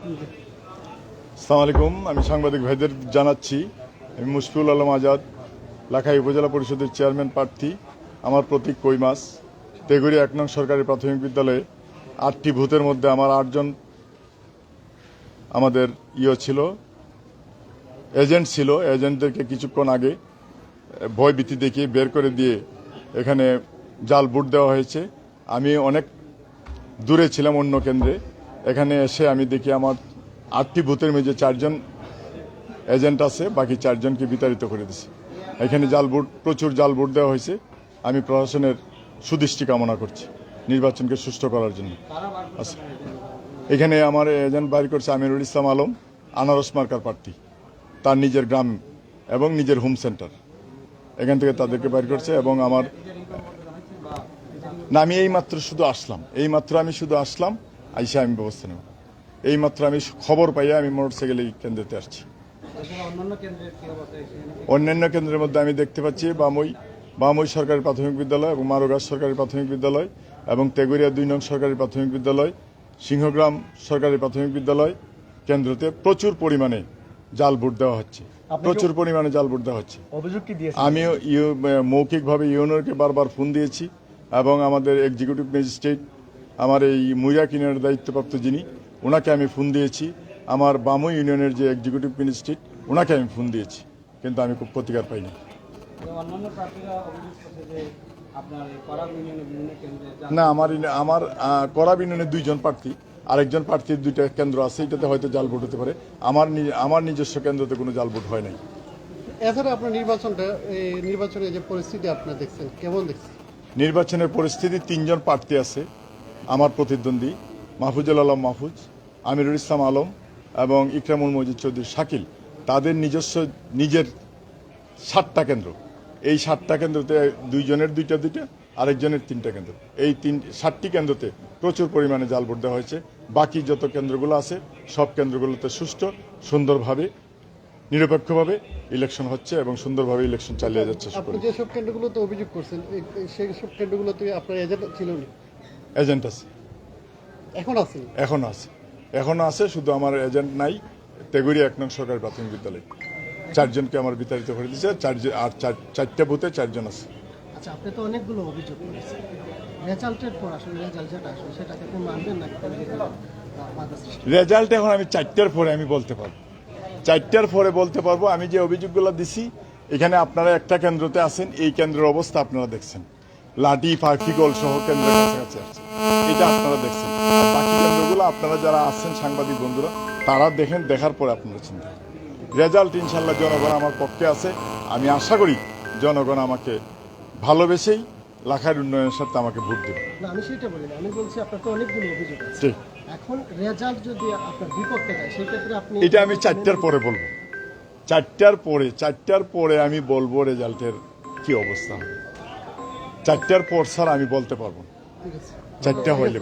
আসসালামু আলাইকুম, আমি সাংবাদিক ভাইদের জানাচ্ছি, আমি মুশফিউল আলম আজাদ, লাখাই উপজেলা পরিষদের চেয়ারম্যান প্রার্থী, আমার প্রতীক কই মাস তেগুড়ি এক নং সরকারি প্রাথমিক বিদ্যালয়ে আটটি ভূতের মধ্যে আমার আটজন আমাদের ইয়ে ছিল, এজেন্ট ছিল, এজেন্টদেরকে কিছুক্ষণ আগে ভয় ভীতি দেখিয়ে বের করে দিয়ে এখানে জাল বুট দেওয়া হয়েছে। আমি অনেক দূরে ছিলাম অন্য কেন্দ্রে এখানে এসে আমি দেখি আমার আটটি বুথের মধ্যে চারজন এজেন্ট আছে, বাকি চারজনকে বিতাড়িত করে দিছে। এখানে জাল ভোট প্রচুর জাল ভোট দেওয়া হয়েছে। আমি প্রশাসনের সুদৃষ্টি কামনা করছি নির্বাচনকে সুষ্ঠু করার জন্য। আচ্ছা। এখানে আমার এজেন্ট বাইর করছে আমিরুল ইসলাম আলম, আনারস মার্কার প্রার্থী। তার নিজের গ্রাম এবং নিজের হোম সেন্টার। এখান থেকে তাদেরকে বাইর করছে এবং আমার না, আমি এই মাত্র শুধু আসলাম। এই মাত্র আমি শুধু আসলাম। আইসা আমি ব্যবস্থা নেব। এই মাত্র আমি খবর পাইয়া আমি মোটরসাইকেল এই কেন্দ্রতে আসছি। অন্যান্য কেন্দ্রের মধ্যে আমি দেখতে পাচ্ছি বামই বামই সরকারি প্রাথমিক বিদ্যালয় এবং মারোগাছ সরকারি প্রাথমিক বিদ্যালয় এবং তেগুরিয়া দুই নং সরকারি প্রাথমিক বিদ্যালয় সিংহগ্রাম সরকারি প্রাথমিক বিদ্যালয় কেন্দ্রতে প্রচুর পরিমাণে জাল ভোট দেওয়া হচ্ছে। প্রচুর পরিমাণে জাল ভোট দেওয়া হচ্ছে। অভিযোগ কি দিয়েছে আমি ইউ- মৌখিকভাবে ইউনোরকে বারবার ফোন দিয়েছি এবং আমাদের এক্সিকিউটিভ ম্যাজিস্ট্রেট আমার এই মুইরা কিনের দায়িত্বপ্রাপ্ত যিনি ওনাকে আমি ফোন দিয়েছি। আমার বামু ইউনিয়নের যে এক্সিকিউটিভ ম্যাজিস্ট্রেট ওনাকে আমি ফোন দিয়েছি কিন্তু আমি খুব প্রতিকার পাইনি। না আমার আমার করাব ইউনিয়নের দুইজন প্রার্থী আরেকজন প্রার্থীর দুইটা কেন্দ্র আছে এটাতে হয়তো জাল ভোট হতে পারে। আমার আমার নিজস্ব কেন্দ্রতে কোনো জাল ভোট হয় নাই। এছাড়া আপনার নির্বাচনটা এই নির্বাচনের যে পরিস্থিতি আপনারা দেখছেন কেমন দেখছেন? নির্বাচনের পরিস্থিতি তিনজন প্রার্থী আছে আমার প্রতিদ্বন্দ্বী মাহফুজুল আলম মাহফুজ, আমিরুল ইসলাম আলম এবং ইকরামুল মজিদ চৌধুরী শাকিল, তাদের নিজস্ব নিজের সাতটা কেন্দ্র। এই সাতটা কেন্দ্রতে দুইজনের দুইটা দুইটা, আরেকজনের তিনটা কেন্দ্র। এই তিন, সাতটি কেন্দ্রতে প্রচুর পরিমাণে জাল ভোট দেওয়া হয়েছে। বাকি যত কেন্দ্রগুলো আছে, সব কেন্দ্রগুলোতে সুষ্ঠু, সুন্দরভাবে, নিরপেক্ষভাবে ইলেকশন হচ্ছে এবং সুন্দরভাবে ইলেকশন চালিয়ে যাচ্ছে যেসব কেন্দ্রগুলোতে অভিযোগ করছেন সেই সব কেন্দ্রগুলোতে আপনার এজেন্ট ছিল না? এজেন্ট আছে। এখন আছে? এখনও আছে। এখনও আছে শুধু আমার এজেন্ট নাই তেগুড়ি এক নং সরকারি প্রাথমিক বিদ্যালয়। চারজনকে আমার বিতাড়িত করে দিয়েছে চারজন আর চার- চারটা বুথে চারজন আছে। আচ্ছা আপনি তো অনেকগুলো অভিযোগ করেছেন। রেজাল্টের পর আসলে রেজাল্ট যেটা আসলে সেটাকে আপনি মানবেন না? রেজাল্ট এখন আমি চারটার পরে আমি বলতে পারব। চারটার পরে বলতে পারব আমি যে অভিযোগগুলো দিছি এখানে আপনারা একটা কেন্দ্রতে আছেন এই কেন্দ্রের অবস্থা আপনারা দেখছেন। লাঠি ফাঁকিগোল সহ কেন্দ্রের কাছাকাছি আছে এটা আপনারা দেখছেন। আর বাকি কেন্দ্রগুলো আপনারা যারা আছেন সাংবাদিক বন্ধুরা তারা দেখেন দেখার পরে আপনারা চিন্তা রেজাল্ট ইনশাল্লাহ জনগণ আমার পক্ষে আছে। আমি আশা করি জনগণ আমাকে ভালোবেসেই লাখার উন্নয়নের সাথে আমাকে ভোট দেবে। না আমি সেটা বলি আমি বলছি আপনার তো অনেকগুলো অভিযোগ আছে। ঠিক এখন রেজাল্ট যদি আপনার বিপক্ষে যায় সেক্ষেত্রে আপনি এটা আমি চারটার পরে বলব। চারটার পরে চারটার পরে আমি বলব রেজাল্টের কি অবস্থা। চারটার পর স্যার আমি বলতে পারব। চারটা হইলে।